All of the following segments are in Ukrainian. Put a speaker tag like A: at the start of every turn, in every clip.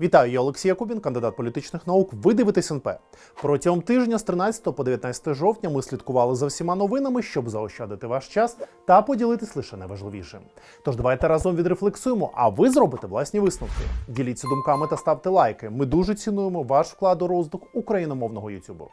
A: Вітаю, я Олексій Якубін, кандидат політичних наук. Ви дивитесь НП. Протягом тижня з 13 по 19 жовтня ми слідкували за всіма новинами, щоб заощадити ваш час та поділитись лише найважливішим. Тож давайте разом відрефлексуємо, а ви зробите власні висновки. Діліться думками та ставте лайки. Ми дуже цінуємо ваш вклад у роздук україномовного Ютубу.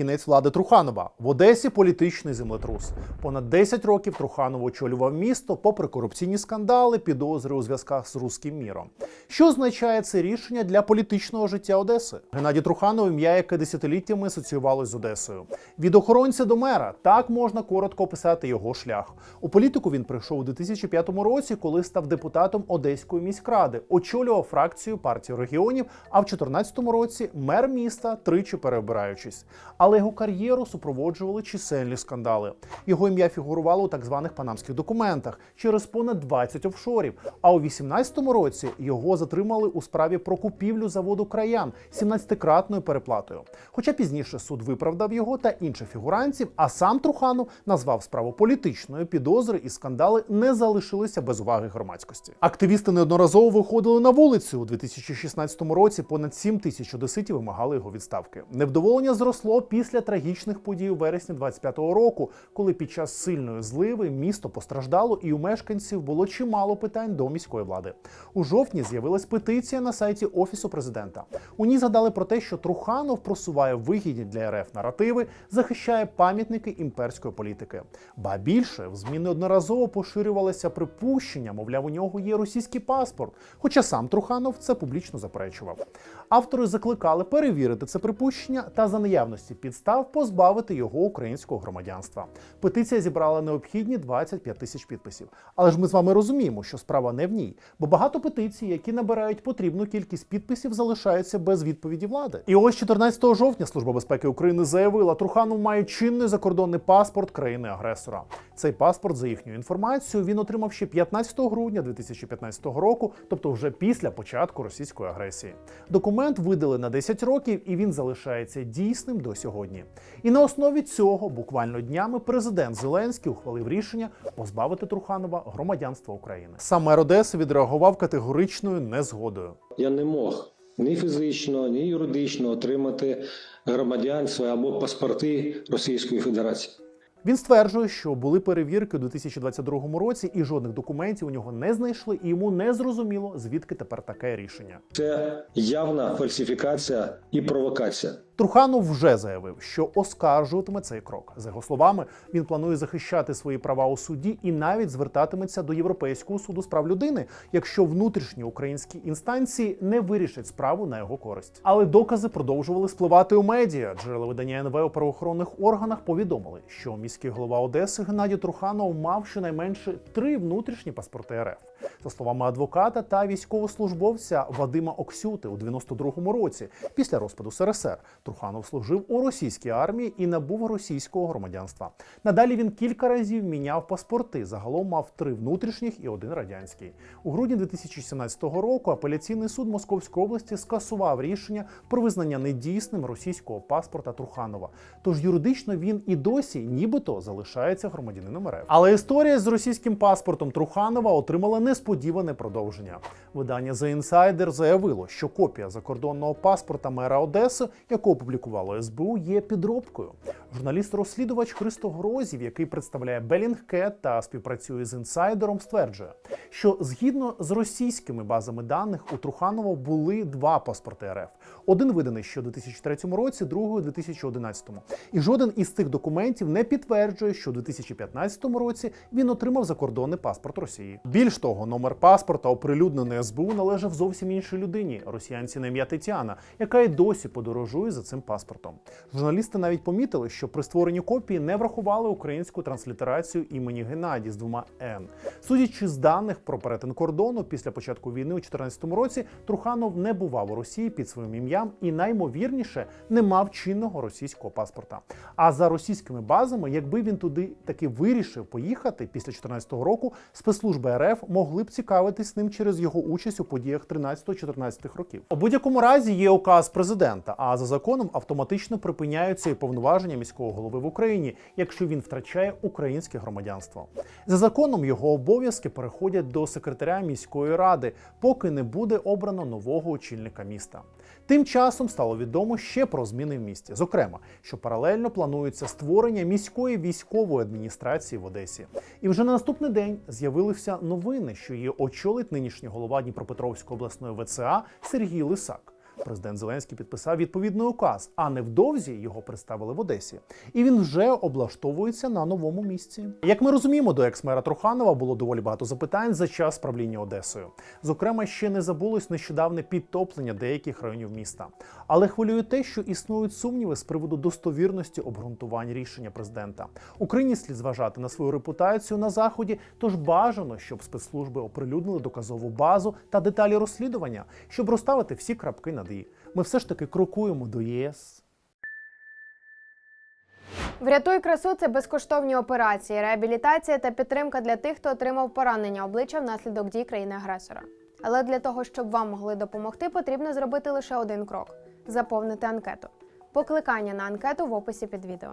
A: Кінець влади Труханова в Одесі політичний землетрус. Понад 10 років Труханов очолював місто, попри корупційні скандали, підозри у зв'язках з руським міром. Що означає це рішення для політичного життя Одеси? Геннадій Труханов ім'я, яке десятиліттями асоціювалось з Одесою. Від охоронця до мера так можна коротко описати його шлях. У політику він прийшов у 2005 році, коли став депутатом Одеської міськради, очолював фракцію партії регіонів. А в 2014 році мер міста, тричі переобираючись. Але його кар'єру супроводжували чисельні скандали. Його ім'я фігурувало у так званих панамських документах через понад 20 офшорів. А у 2018 році його затримали у справі про купівлю заводу краян 17-кратною переплатою. Хоча пізніше суд виправдав його та інших фігурантів, а сам Труханов назвав справу політичною підозри і скандали не залишилися без уваги громадськості. Активісти неодноразово виходили на вулицю у 2016 році. Понад 7 тисяч одеситів вимагали його відставки. Невдоволення зросло після трагічних подій у вересні 25-го року, коли під час сильної зливи місто постраждало, і у мешканців було чимало питань до міської влади. У жовтні з'явилась петиція на сайті офісу президента. У ній згадали про те, що Труханов просуває вигідні для РФ наративи, захищає пам'ятники імперської політики. Ба більше в ЗМІ неодноразово поширювалося припущення, мовляв, у нього є російський паспорт. Хоча сам Труханов це публічно заперечував. Автори закликали перевірити це припущення та за наявності підстав позбавити його українського громадянства. Петиція зібрала необхідні 25 тисяч підписів. Але ж ми з вами розуміємо, що справа не в ній, бо багато петицій, які набирають потрібну кількість підписів, залишаються без відповіді влади. І ось 14 жовтня Служба безпеки України заявила, Труханов має чинний закордонний паспорт країни-агресора. Цей паспорт, за їхньою інформацією, він отримав ще 15 грудня 2015 року, тобто вже після початку російської агресії. Документ видали на 10 років, і він залишається дійсним до сьогодні. І на основі цього буквально днями президент Зеленський ухвалив рішення позбавити Труханова громадянства України. Сам мер Одеси відреагував категоричною незгодою.
B: Я не мог ні фізично, ні юридично отримати громадянство або паспорти Російської Федерації.
A: Він стверджує, що були перевірки у 2022 році, і жодних документів у нього не знайшли, і йому не зрозуміло, звідки тепер таке рішення.
B: Це явна фальсифікація і провокація.
A: Труханов вже заявив, що оскаржуватиме цей крок. За його словами, він планує захищати свої права у суді і навіть звертатиметься до Європейського суду з прав людини, якщо внутрішні українські інстанції не вирішать справу на його користь. Але докази продовжували спливати у медіа. Джерела видання НВ у правоохоронних органах повідомили, що міський голова Одеси Геннадій Труханов мав щонайменше три внутрішні паспорти РФ. За словами адвоката та військовослужбовця Вадима Оксюти у 92-му році, після розпаду СРСР, Труханов служив у російській армії і набув російського громадянства. Надалі він кілька разів міняв паспорти. Загалом мав три внутрішніх і один радянський. У грудні 2017 року апеляційний суд Московської області скасував рішення про визнання недійсним російського паспорта Труханова. Тож юридично він і досі, нібито, залишається громадянином РФ. Але історія з російським паспортом Труханова отримала несподіване продовження. Видання The Insider заявило, що копія закордонного паспорта мера Одеси, опублікувало СБУ, є підробкою. Журналіст-розслідувач Христо Грозів, який представляє Белінгкет та співпрацює з інсайдером, стверджує, що згідно з російськими базами даних у Труханова були два паспорти РФ. Один виданий ще у 2003 році, другий у 2011. І жоден із цих документів не підтверджує, що у 2015 році він отримав закордонний паспорт Росії. Більш того, номер паспорта, оприлюднений СБУ, належав зовсім іншій людині, росіянці на ім'я Тетяна, яка й досі подорожує за цим паспортом. Журналісти навіть помітили, що при створенні копії не врахували українську транслітерацію імені Геннадій з двома Н. Судячи з даних про перетин кордону після початку війни у 2014 році, Труханов не бував у Росії під своїм ім'ям і наймовірніше не мав чинного російського паспорта. А за російськими базами, якби він туди таки вирішив поїхати після 2014 року, спецслужби РФ могли б цікавитись ним через його участь у подіях 13-14 років. У будь-якому разі є указ президента. А за законом автоматично припиняються і повноваження міського голови в Україні, якщо він втрачає українське громадянство. За законом його обов'язки переходять до секретаря міської ради, поки не буде обрано нового очільника міста. Тим часом стало відомо ще про зміни в місті. Зокрема, що паралельно планується створення міської військової адміністрації в Одесі. І вже на наступний день з'явилися новини, що її очолить нинішній голова Дніпропетровської обласної ВЦА Сергій Лисак. Президент Зеленський підписав відповідний указ, а невдовзі його представили в Одесі. І він вже облаштовується на новому місці. Як ми розуміємо, до екс-мера Труханова було доволі багато запитань за час правління Одесою. Зокрема, ще не забулось нещодавне підтоплення деяких районів міста. Але хвилює те, що існують сумніви з приводу достовірності обґрунтувань рішення президента. Україні слід зважати на свою репутацію на заході, тож бажано, щоб спецслужби оприлюднили доказову базу та деталі розслідування, щоб розставити всі крапки над «і». Ми все ж таки крокуємо до ЄС.
C: Врятуй красу це безкоштовні операції, реабілітація та підтримка для тих, хто отримав поранення обличчя внаслідок дій країни-агресора. Але для того, щоб вам могли допомогти, потрібно зробити лише один крок заповнити анкету. Покликання на анкету в описі під відео.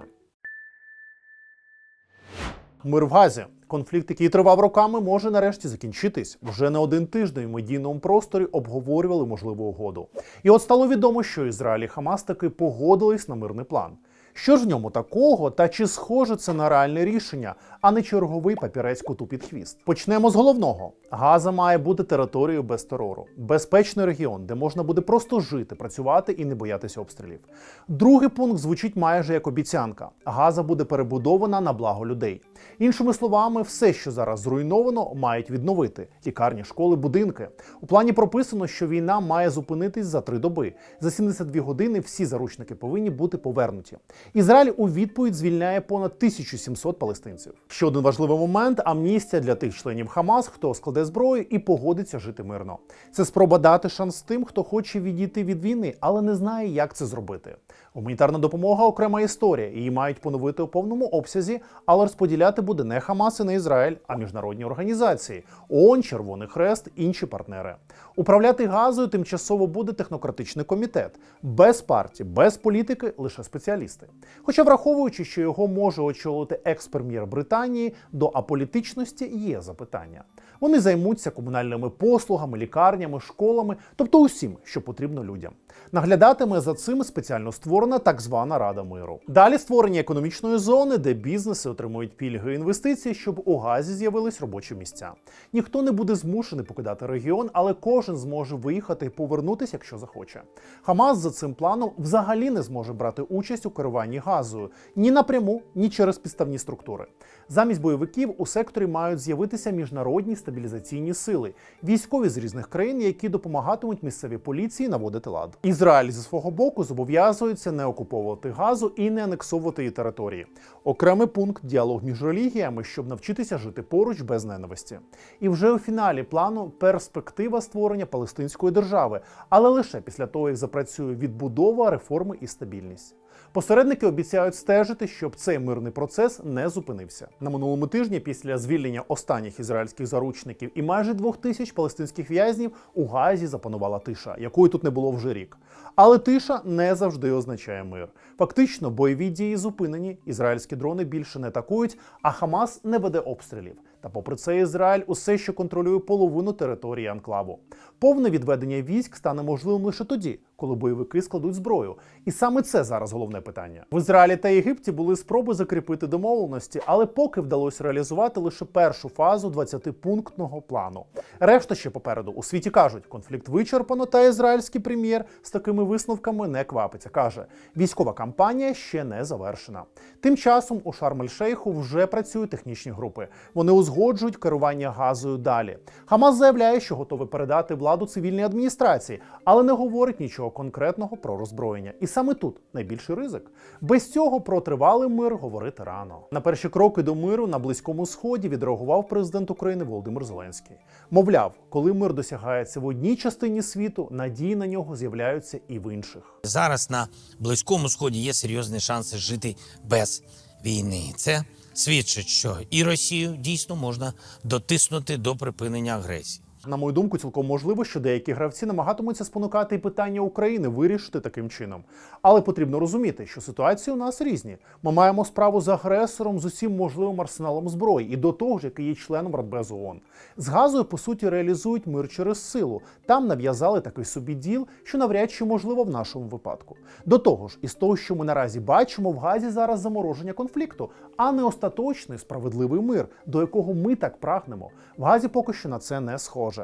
A: Мир в Газі. Конфлікт, який тривав роками, може нарешті закінчитись. Вже не один тиждень в медійному просторі обговорювали можливу угоду. І от стало відомо, що Ізраїль і Хамас таки погодились на мирний план. Що ж в ньому такого, та чи схоже це на реальне рішення, а не черговий папірець коту під хвіст? Почнемо з головного: Газа має бути територією без терору, безпечний регіон, де можна буде просто жити, працювати і не боятися обстрілів. Другий пункт звучить майже як обіцянка: Газа буде перебудована на благо людей. Іншими словами, все, що зараз зруйновано, мають відновити лікарні, школи, будинки. У плані прописано, що війна має зупинитись за три доби. За 72 години всі заручники повинні бути повернуті. Ізраїль у відповідь звільняє понад 1700 палестинців. Ще один важливий момент: амністія для тих членів Хамас, хто складе зброю і погодиться жити мирно. Це спроба дати шанс тим, хто хоче відійти від війни, але не знає, як це зробити. Гуманітарна допомога окрема історія. Її мають поновити у повному обсязі, але розподіляти буде не Хамас і не Ізраїль, а міжнародні організації ООН, Червоний Хрест, інші партнери. Управляти газою тимчасово буде технократичний комітет без партії, без політики, лише спеціалісти. Хоча, враховуючи, що його може очолити екс-прем'єр Британії, до аполітичності є запитання. Вони займуться комунальними послугами, лікарнями, школами, тобто усім, що потрібно людям. Наглядатиме за цим спеціально створена так звана Рада миру. Далі створення економічної зони, де бізнеси отримують пільги і інвестиції, щоб у газі з'явились робочі місця. Ніхто не буде змушений покидати регіон, але кожен зможе виїхати і повернутися, якщо захоче. Хамас за цим планом взагалі не зможе брати участь у керуванні газою ні напряму, ні через підставні структури. Замість бойовиків у секторі мають з'явитися міжнародні стабілізаційні сили, військові з різних країн, які допомагатимуть місцевій поліції наводити лад. Ізраїль зі свого боку зобов'язується не окуповувати газу і не анексовувати її території. Окремий пункт діалог між релігіями, щоб навчитися жити поруч без ненависті. І вже у фіналі плану перспектива створення палестинської держави, але лише після того, як запрацює відбудова, реформи і стабільність. Посередники обіцяють стежити, щоб цей мирний процес не зупинився. На минулому тижні, після звільнення останніх ізраїльських заручників і майже двох тисяч палестинських в'язнів, у Газі запанувала тиша, якої тут не було вже рік. Але тиша не завжди означає мир. Фактично, бойові дії зупинені, ізраїльські дрони більше не атакують, а Хамас не веде обстрілів. Та попри це, Ізраїль усе ще контролює половину території анклаву. Повне відведення військ стане можливим лише тоді, коли бойовики складуть зброю. І саме це зараз головне питання. В Ізраїлі та Єгипті були спроби закріпити домовленості, але поки вдалося реалізувати лише першу фазу 20-пунктного плану. Решта ще попереду. У світі кажуть, конфлікт вичерпано, та ізраїльський прем'єр з такими висновками не квапиться. каже, військова кампанія ще не завершена. Тим часом у Шарм-ель-Шейху вже працюють технічні групи. Вони узгоджують керування газою далі. Хамас заявляє, що готовий передати владу цивільній адміністрації, але не говорить нічого конкретного про роззброєння. І саме тут найбільший ризик. Без цього про тривалий мир говорити рано. На перші кроки до миру на близькому сході відреагував президент України Володимир Зеленський. Мовляв, коли мир досягається в одній частині світу, надії на нього з'являються і в інших.
D: Зараз на близькому сході є серйозні шанси жити без війни. Це свідчить, що і Росію дійсно можна дотиснути до припинення агресії.
A: На мою думку, цілком можливо, що деякі гравці намагатимуться спонукати і питання України вирішити таким чином. Але потрібно розуміти, що ситуації у нас різні. Ми маємо справу з агресором з усім можливим арсеналом зброї, і до того ж, який є членом Радбезу ООН. З газою, по суті, реалізують мир через силу. Там нав'язали такий собі діл, що навряд чи можливо в нашому випадку. До того ж, із того, що ми наразі бачимо, в газі зараз замороження конфлікту, а не остаточний справедливий мир, до якого ми так прагнемо. В газі поки що на це не схоже.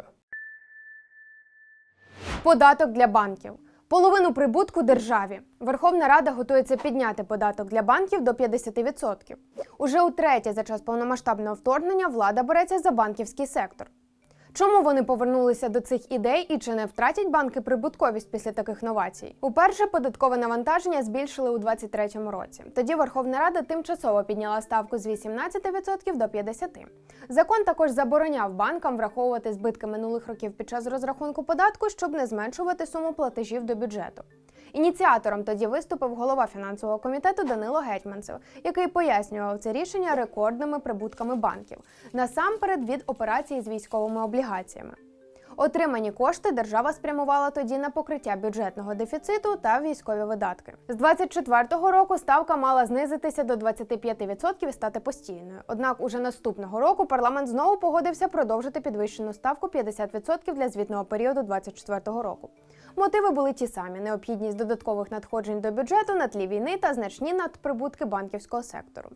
C: Податок для банків. Половину прибутку державі. Верховна Рада готується підняти податок для банків до 50%. Уже утретє за час повномасштабного вторгнення влада береться за банківський сектор. Чому вони повернулися до цих ідей і чи не втратять банки прибутковість після таких новацій? Уперше податкове навантаження збільшили у 2023 році. Тоді Верховна Рада тимчасово підняла ставку з 18% до 50%. Закон також забороняв банкам враховувати збитки минулих років під час розрахунку податку, щоб не зменшувати суму платежів до бюджету. Ініціатором тоді виступив голова фінансового комітету Данило Гетьманцев, який пояснював це рішення рекордними прибутками банків, насамперед від операції з військовими облігаціями. Отримані кошти держава спрямувала тоді на покриття бюджетного дефіциту та військові видатки. З 24-го року ставка мала знизитися до 25% і стати постійною. Однак уже наступного року парламент знову погодився продовжити підвищену ставку 50% для звітного періоду 24-го року. Мотиви були ті самі: необхідність додаткових надходжень до бюджету на тлі війни та значні надприбутки банківського сектору.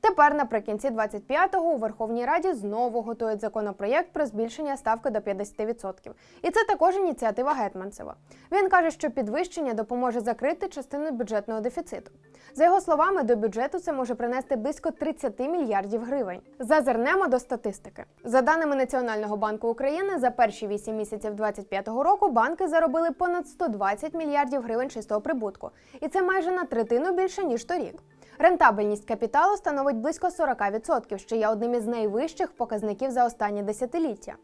C: Тепер, наприкінці 25-го, у Верховній Раді знову готують законопроєкт про збільшення ставки до 50%. І це також ініціатива Гетманцева. Він каже, що підвищення допоможе закрити частину бюджетного дефіциту. За його словами, до бюджету це може принести близько 30 мільярдів гривень. Зазирнемо до статистики. За даними Національного банку України, за перші 8 місяців 25-го року банки заробили понад 120 мільярдів гривень чистого прибутку, і це майже на третину більше ніж торік. Рентабельність капіталу становить близько 40%, що є одним із найвищих показників за останні десятиліття.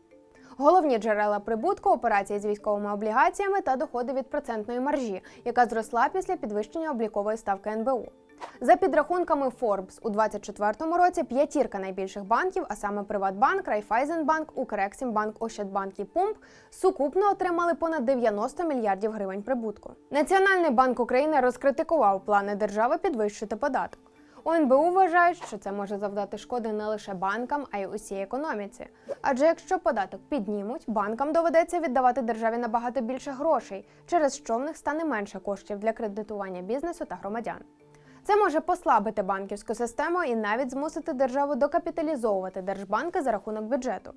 C: Головні джерела прибутку операції з військовими облігаціями та доходи від процентної маржі, яка зросла після підвищення облікової ставки НБУ. За підрахунками Forbes, у 2024 році п'ятірка найбільших банків, а саме Приватбанк, Райфайзенбанк, Укрексімбанк, Ощадбанк і Пумп, сукупно отримали понад 90 мільярдів гривень прибутку. Національний банк України розкритикував плани держави підвищити податок. У НБУ вважають, що це може завдати шкоди не лише банкам, а й усій економіці. Адже якщо податок піднімуть, банкам доведеться віддавати державі набагато більше грошей, через що в них стане менше коштів для кредитування бізнесу та громадян. Це може послабити банківську систему і навіть змусити державу докапіталізовувати держбанки за рахунок бюджету.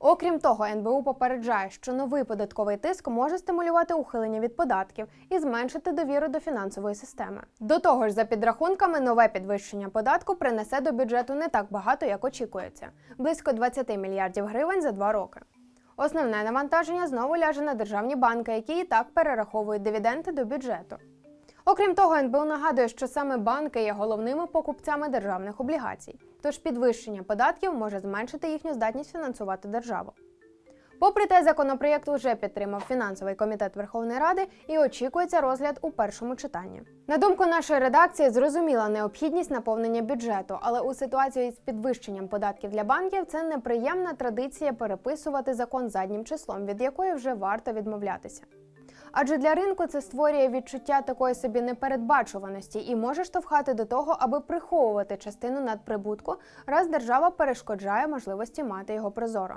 C: Окрім того, НБУ попереджає, що новий податковий тиск може стимулювати ухилення від податків і зменшити довіру до фінансової системи. До того ж, за підрахунками, нове підвищення податку принесе до бюджету не так багато, як очікується близько 20 мільярдів гривень за два роки. Основне навантаження знову ляже на державні банки, які і так перераховують дивіденди до бюджету. Окрім того, НБУ нагадує, що саме банки є головними покупцями державних облігацій, тож підвищення податків може зменшити їхню здатність фінансувати державу. Попри те, законопроєкт уже підтримав фінансовий комітет Верховної Ради і очікується розгляд у першому читанні. На думку нашої редакції, зрозуміла необхідність наповнення бюджету, але у ситуації з підвищенням податків для банків це неприємна традиція переписувати закон заднім числом, від якої вже варто відмовлятися. Адже для ринку це створює відчуття такої собі непередбачуваності і може штовхати до того, аби приховувати частину надприбутку, раз держава перешкоджає можливості мати його прозоро.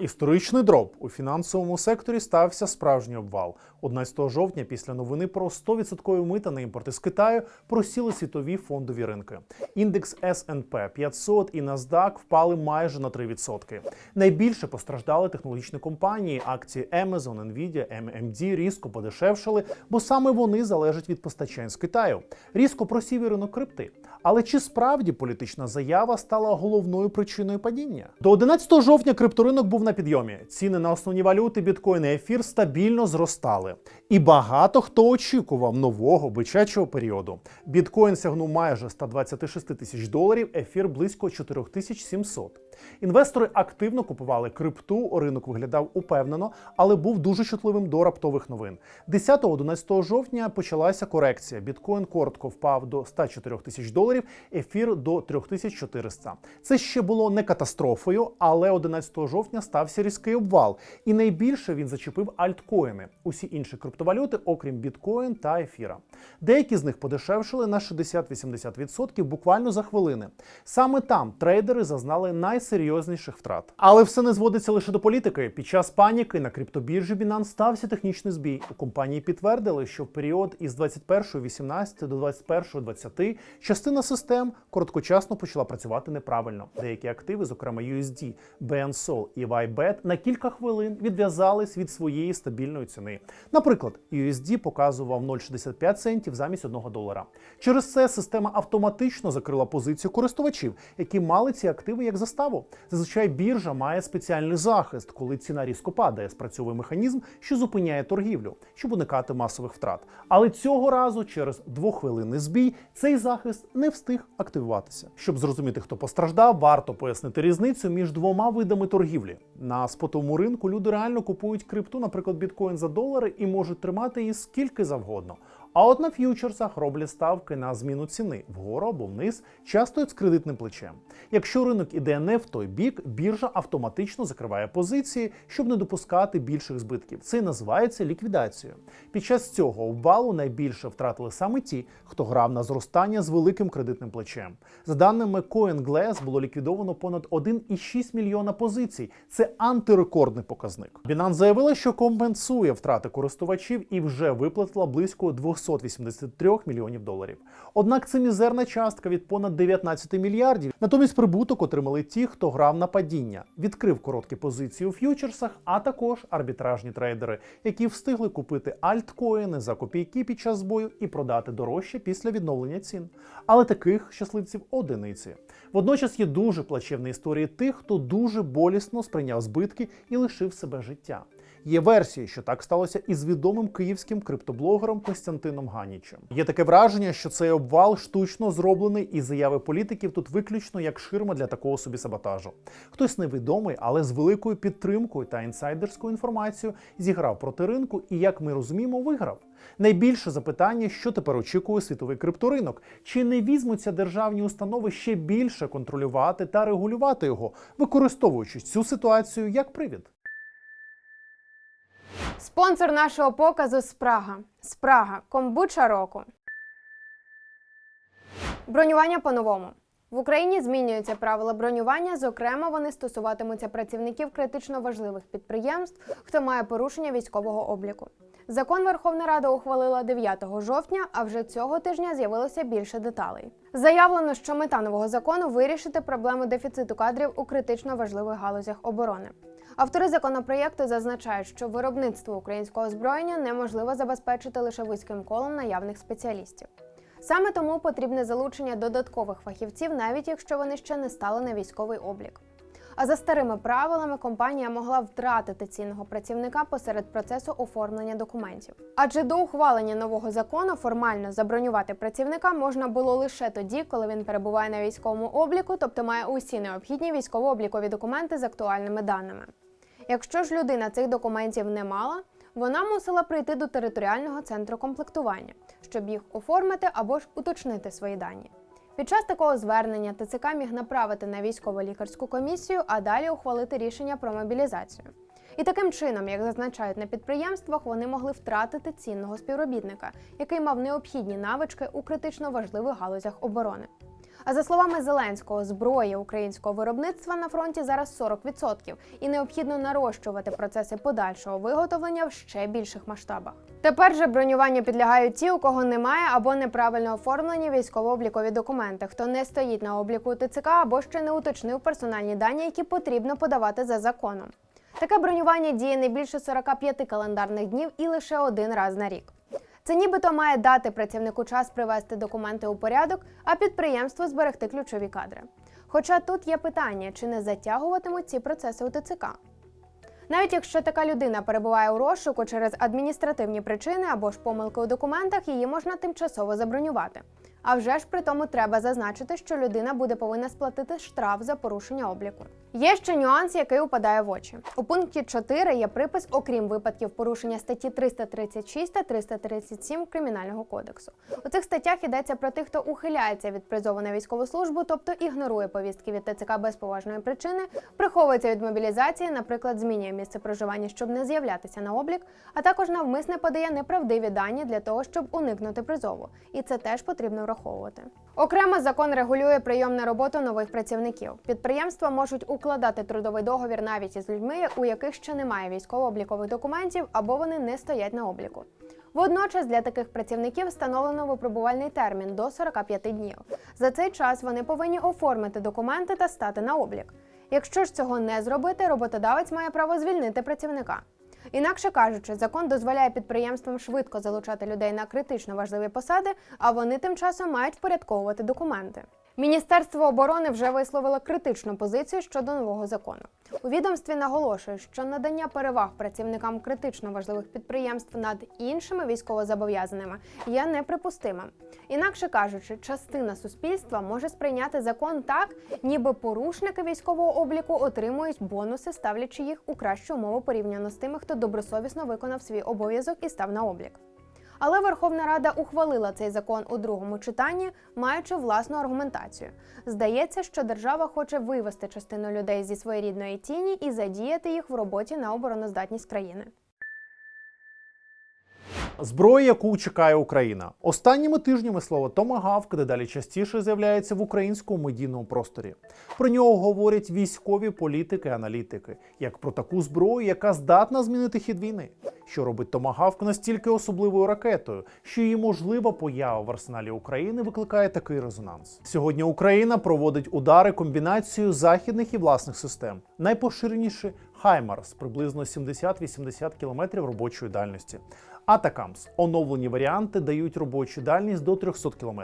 A: Історичний дроп у фінансовому секторі стався справжній обвал. 11 жовтня, після новини про 100% мита на імпорти з Китаю, просіли світові фондові ринки. Індекс S&P 500 і NASDAQ впали майже на 3%. Найбільше постраждали технологічні компанії. Акції Amazon, Nvidia, AMD різко подешевшали, бо саме вони залежать від постачань з Китаю. Різко просів і ринок крипти. Але чи справді політична заява стала головною причиною падіння? До 11 жовтня крипторинок був на підйомі. Ціни на основні валюти біткоін і ефір стабільно зростали. І багато хто очікував нового бичачого періоду. Біткоін сягнув майже 126 тисяч доларів, ефір близько 4700. Інвестори активно купували крипту. Ринок виглядав упевнено, але був дуже чутливим до раптових новин. 10-11 жовтня почалася корекція. Біткоін коротко впав до 104 тисяч доларів. ефір до 3400. Це ще було не катастрофою, але 11 жовтня стався різкий обвал, і найбільше він зачепив альткоїни. Усі інші криптовалюти, окрім біткоін та ефіра. Деякі з них подешевшили на 60-80% буквально за хвилини. Саме там трейдери зазнали найсерйозніших втрат. Але все не зводиться лише до політики. Під час паніки на криптобіржі Binance стався технічний збій. У компанії підтвердили, що в період із 21.18 до 21.20 частина систем короткочасно почала працювати неправильно. Деякі активи, зокрема USD, BNSOL і YBET, на кілька хвилин відв'язались від своєї стабільної ціни. Наприклад, USD показував 0,65 центів замість 1 долара. Через це система автоматично закрила позицію користувачів, які мали ці активи як заставу. Зазвичай біржа має спеціальний захист, коли ціна різко падає, спрацьовує механізм, що зупиняє торгівлю, щоб уникати масових втрат. Але цього разу, через двохвилинний збій, цей захист не встиг активуватися. Щоб зрозуміти, хто постраждав, варто пояснити різницю між двома видами торгівлі. На спотовому ринку люди реально купують крипту, наприклад, біткоін за долари, і можуть тримати її скільки завгодно. А от на ф'ючерсах роблять ставки на зміну ціни вгору або вниз, часто з кредитним плечем. Якщо ринок іде не в той бік, біржа автоматично закриває позиції, щоб не допускати більших збитків. Це і називається ліквідацією. Під час цього обвалу найбільше втратили саме ті, хто грав на зростання з великим кредитним плечем. За даними CoinGlass, було ліквідовано понад 1,6 мільйона позицій. Це антирекордний показник. Binance заявила, що компенсує втрати користувачів і вже виплатила близько 283 мільйонів доларів. Однак це мізерна частка від понад 19 мільярдів. Натомість прибуток отримали ті, хто грав на падіння, відкрив короткі позиції у ф'ючерсах, а також арбітражні трейдери, які встигли купити альткоїни за копійки під час збою і продати дорожче після відновлення цін. Але таких щасливців одиниці. Водночас є дуже плачевні історії тих, хто дуже болісно сприйняв збитки і лишив себе життя. Є версії, що так сталося і з відомим київським криптоблогером Костянтином Ганічем. Є таке враження, що цей обвал штучно зроблений, і заяви політиків тут виключно як ширма для такого собі саботажу. Хтось невідомий, але з великою підтримкою та інсайдерською інформацією зіграв проти ринку і, як ми розуміємо, виграв. Найбільше запитання, що тепер очікує світовий крипторинок, чи не візьмуться державні установи ще більше контролювати та регулювати його, використовуючи цю ситуацію як привід.
C: Спонсор нашого показу Спрага. Спрага комбуча року. Бронювання по-новому. В Україні змінюються правила бронювання. Зокрема, вони стосуватимуться працівників критично важливих підприємств, хто має порушення військового обліку. Закон Верховна Рада ухвалила 9 жовтня, а вже цього тижня з'явилося більше деталей. Заявлено, що мета нового закону вирішити проблему дефіциту кадрів у критично важливих галузях оборони. Автори законопроєкту зазначають, що виробництво українського озброєння неможливо забезпечити лише вузьким колом наявних спеціалістів. Саме тому потрібне залучення додаткових фахівців, навіть якщо вони ще не стали на військовий облік. А за старими правилами компанія могла втратити цінного працівника посеред процесу оформлення документів. Адже до ухвалення нового закону формально забронювати працівника можна було лише тоді, коли він перебуває на військовому обліку, тобто має усі необхідні військово-облікові документи з актуальними даними. Якщо ж людина цих документів не мала, вона мусила прийти до територіального центру комплектування, щоб їх оформити або ж уточнити свої дані. Під час такого звернення ТЦК міг направити на військово-лікарську комісію, а далі ухвалити рішення про мобілізацію. І таким чином, як зазначають на підприємствах, вони могли втратити цінного співробітника, який мав необхідні навички у критично важливих галузях оборони. А за словами Зеленського, зброї українського виробництва на фронті зараз 40%, і необхідно нарощувати процеси подальшого виготовлення в ще більших масштабах. Тепер же бронюванню підлягають ті, у кого немає або неправильно оформлені військово-облікові документи, хто не стоїть на обліку ТЦК або ще не уточнив персональні дані, які потрібно подавати за законом. Таке бронювання діє не більше 45 календарних днів і лише один раз на рік. Це нібито має дати працівнику час привести документи у порядок, а підприємству зберегти ключові кадри. Хоча тут є питання, чи не затягуватимуть ці процеси у ТЦК. Навіть якщо така людина перебуває у розшуку через адміністративні причини або ж помилки у документах, її можна тимчасово забронювати. А вже ж при тому треба зазначити, що людина буде повинна сплатити штраф за порушення обліку. Є ще нюанс, який упадає в очі. У пункті 4 є припис, окрім випадків порушення статті 336 та 337 Кримінального кодексу. У цих статтях йдеться про тих, хто ухиляється від призову на військову службу, тобто ігнорує повістки від ТЦК без поважної причини, приховується від мобілізації, наприклад, змінює місце проживання, щоб не з'являтися на облік, а також навмисне подає неправдиві дані для того, щоб уникнути призову. І це теж потрібно враховувати. Окремо закон регулює прийом на роботу нових працівників. Підприємства можуть укладати трудовий договір навіть із людьми, у яких ще немає військово-облікових документів або вони не стоять на обліку. Водночас для таких працівників встановлено випробувальний термін до 45 днів. За цей час вони повинні оформити документи та стати на облік. Якщо ж цього не зробити, роботодавець має право звільнити працівника. Інакше кажучи, закон дозволяє підприємствам швидко залучати людей на критично важливі посади, а вони тим часом мають впорядковувати документи. Міністерство оборони вже висловило критичну позицію щодо нового закону. У відомстві наголошують, що надання переваг працівникам критично важливих підприємств над іншими військовозобов'язаними є неприпустимим. Інакше кажучи, частина суспільства може сприйняти закон так, ніби порушники військового обліку отримують бонуси, ставлячи їх у кращу умову порівняно з тими, хто добросовісно виконав свій обов'язок і став на облік. Але Верховна Рада ухвалила цей закон у другому читанні, маючи власну аргументацію. Здається, що держава хоче вивести частину людей зі своєрідної тіні і задіяти їх в роботі на обороноздатність країни.
A: Зброя, яку чекає Україна. Останніми тижнями слово томагавк дедалі частіше з'являється в українському медійному просторі. Про нього говорять військові політики, аналітики, як про таку зброю, яка здатна змінити хід війни. Що робить томагавк настільки особливою ракетою, що її можлива поява в арсеналі України викликає такий резонанс. Сьогодні Україна проводить удари комбінацією західних і власних систем. Найпоширеніші Хаймарс приблизно 70-80 км робочої дальності. Атакамс оновлені варіанти дають робочу дальність до 300 км,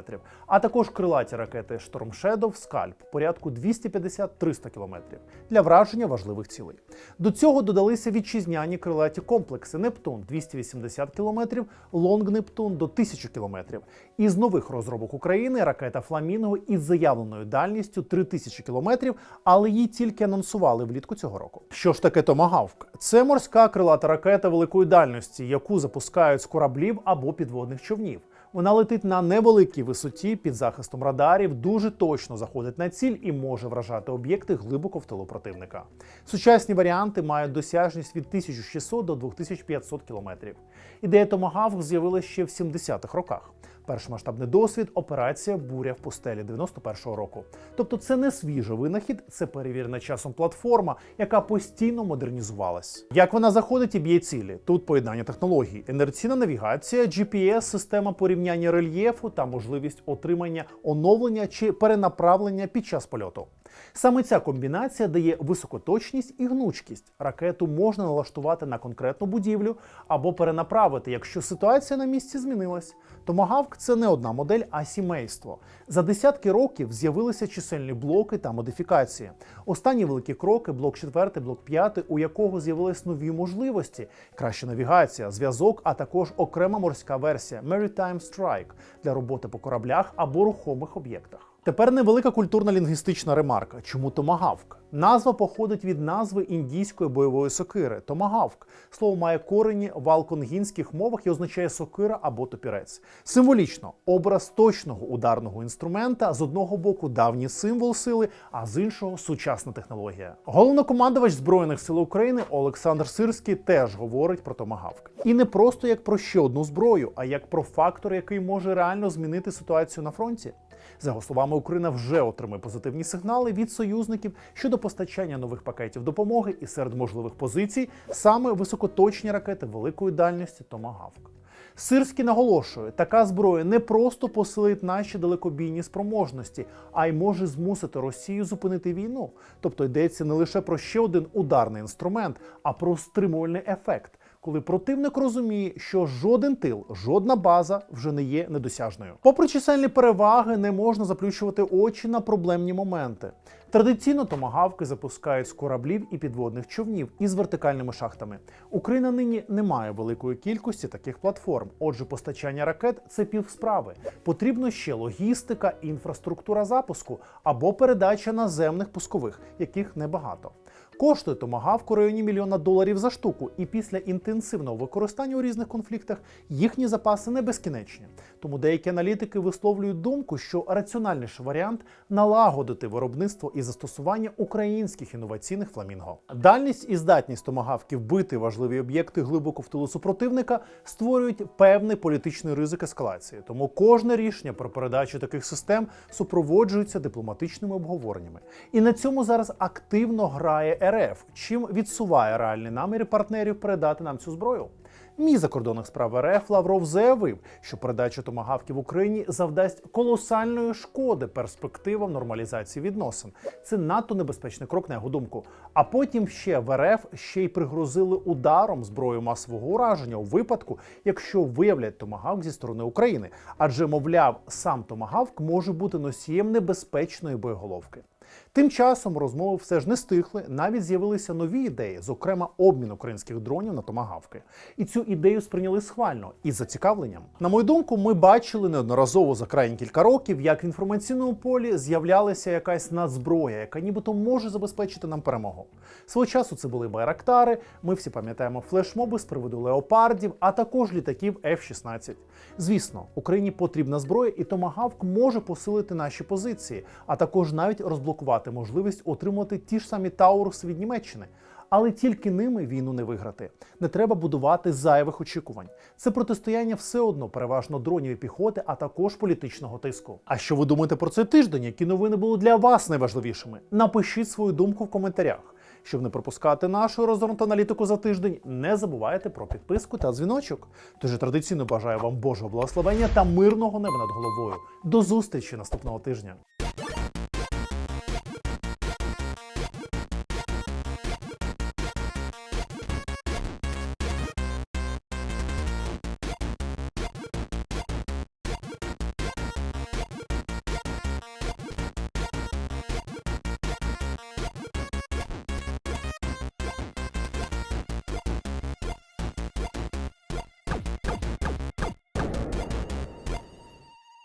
A: а також крилаті ракети Storm Shadow Скальп порядку 250-300 км для враження важливих цілей. До цього додалися вітчизняні крилаті комплекси Нептун 280 км, Лонг Нептун до 1000 км. Із нових розробок України ракета Фламінго із заявленою дальністю 3000 км, але її тільки анонсували влітку цього року. Що ж таке Томагавк? Це морська крилата ракета великої дальності, яку запускають з кораблів або підводних човнів. Вона летить на невеликій висоті під захистом радарів, дуже точно заходить на ціль і може вражати об'єкти глибоко в тилу противника. Сучасні варіанти мають досяжність від 1600 до 2500 кілометрів. Ідея Томагавк з'явилася ще в 70-х роках. Перший масштабний досвід операція Буря в пустелі 91-го року. Тобто це не свіжий винахід, це перевірена часом платформа, яка постійно модернізувалась. Як вона заходить і б'є цілі? Тут поєднання технологій, інерційна навігація, GPS, система порівняння рельєфу та можливість отримання оновлення чи перенаправлення під час польоту. Саме ця комбінація дає високоточність і гнучкість. Ракету можна налаштувати на конкретну будівлю або перенаправити, якщо ситуація на місці змінилась. Томагавк це не одна модель, а сімейство. За десятки років з'явилися чисельні блоки та модифікації. Останні великі кроки блок 4, блок 5, у якого з'явились нові можливості: краща навігація, зв'язок, а також окрема морська версія Maritime Strike для роботи по кораблях або рухомих об'єктах. Тепер невелика культурна лінгвістична ремарка. Чому томагавк? Назва походить від назви індійської бойової сокири томагавк. Слово має корені в алконгінських мовах і означає сокира або топірець. Символічно образ точного ударного інструмента з одного боку давній символ сили, а з іншого сучасна технологія. Головнокомандувач збройних сил України Олександр Сирський теж говорить про томагавк. І не просто як про ще одну зброю, а як про фактор, який може реально змінити ситуацію на фронті. За його словами, Україна вже отримує позитивні сигнали від союзників щодо постачання нових пакетів допомоги і серед можливих позицій саме високоточні ракети великої дальності Томагавк. Сирський наголошує, така зброя не просто посилить наші далекобійні спроможності, а й може змусити Росію зупинити війну. Тобто йдеться не лише про ще один ударний інструмент, а про стримувальний ефект. Коли противник розуміє, що жоден тил, жодна база вже не є недосяжною. Попри чисельні переваги, не можна заплющувати очі на проблемні моменти. Традиційно томагавки запускають з кораблів і підводних човнів із вертикальними шахтами. Україна нині не має великої кількості таких платформ. Отже, постачання ракет це півсправи. Потрібно ще логістика, інфраструктура запуску або передача наземних пускових, яких небагато. Коштує томагавк у районі мільйона доларів за штуку, і після інтенсивного використання у різних конфліктах їхні запаси не безкінечні. Тому деякі аналітики висловлюють думку, що раціональніший варіант налагодити виробництво і застосування українських інноваційних фламінго. Дальність і здатність томагавків бити важливі об'єкти глибоко в тилу супротивника створюють певний політичний ризик ескалації. Тому кожне рішення про передачу таких систем супроводжується дипломатичними обговореннями. І на цьому зараз активно грає РФ, чим відсуває реальні наміри партнерів передати нам цю зброю. Мій закордонних справ РФ Лавров заявив, що передача томагавків Україні завдасть колосальної шкоди перспективам нормалізації відносин. Це надто небезпечний крок, на його думку. А потім ще в РФ ще й пригрозили ударом зброю масового ураження у випадку, якщо виявлять томагавк зі сторони України. Адже, мовляв, сам томагавк може бути носієм небезпечної боєголовки. Тим часом розмови все ж не стихли, навіть з'явилися нові ідеї, зокрема обмін українських дронів на томагавки. І цю ідею сприйняли схвально і з зацікавленням. На мою думку, ми бачили неодноразово за крайні кілька років, як в інформаційному полі з'являлася якась надзброя, яка нібито може забезпечити нам перемогу. Свого часу це були байрактари. Ми всі пам'ятаємо флешмоби з приводу леопардів, а також літаків F-16. Звісно, Україні потрібна зброя, і томагавк може посилити наші позиції, а також навіть розблокувати можливість отримати ті ж самі Тауруси від Німеччини. Але тільки ними війну не виграти. Не треба будувати зайвих очікувань. Це протистояння все одно переважно дронів і піхоти, а також політичного тиску. А що ви думаєте про цей тиждень? Які новини були для вас найважливішими? Напишіть свою думку в коментарях. Щоб не пропускати нашу розгорнуту аналітику за тиждень, не забувайте про підписку та дзвіночок. Тож традиційно бажаю вам Божого благословення та мирного неба над головою. До зустрічі наступного тижня.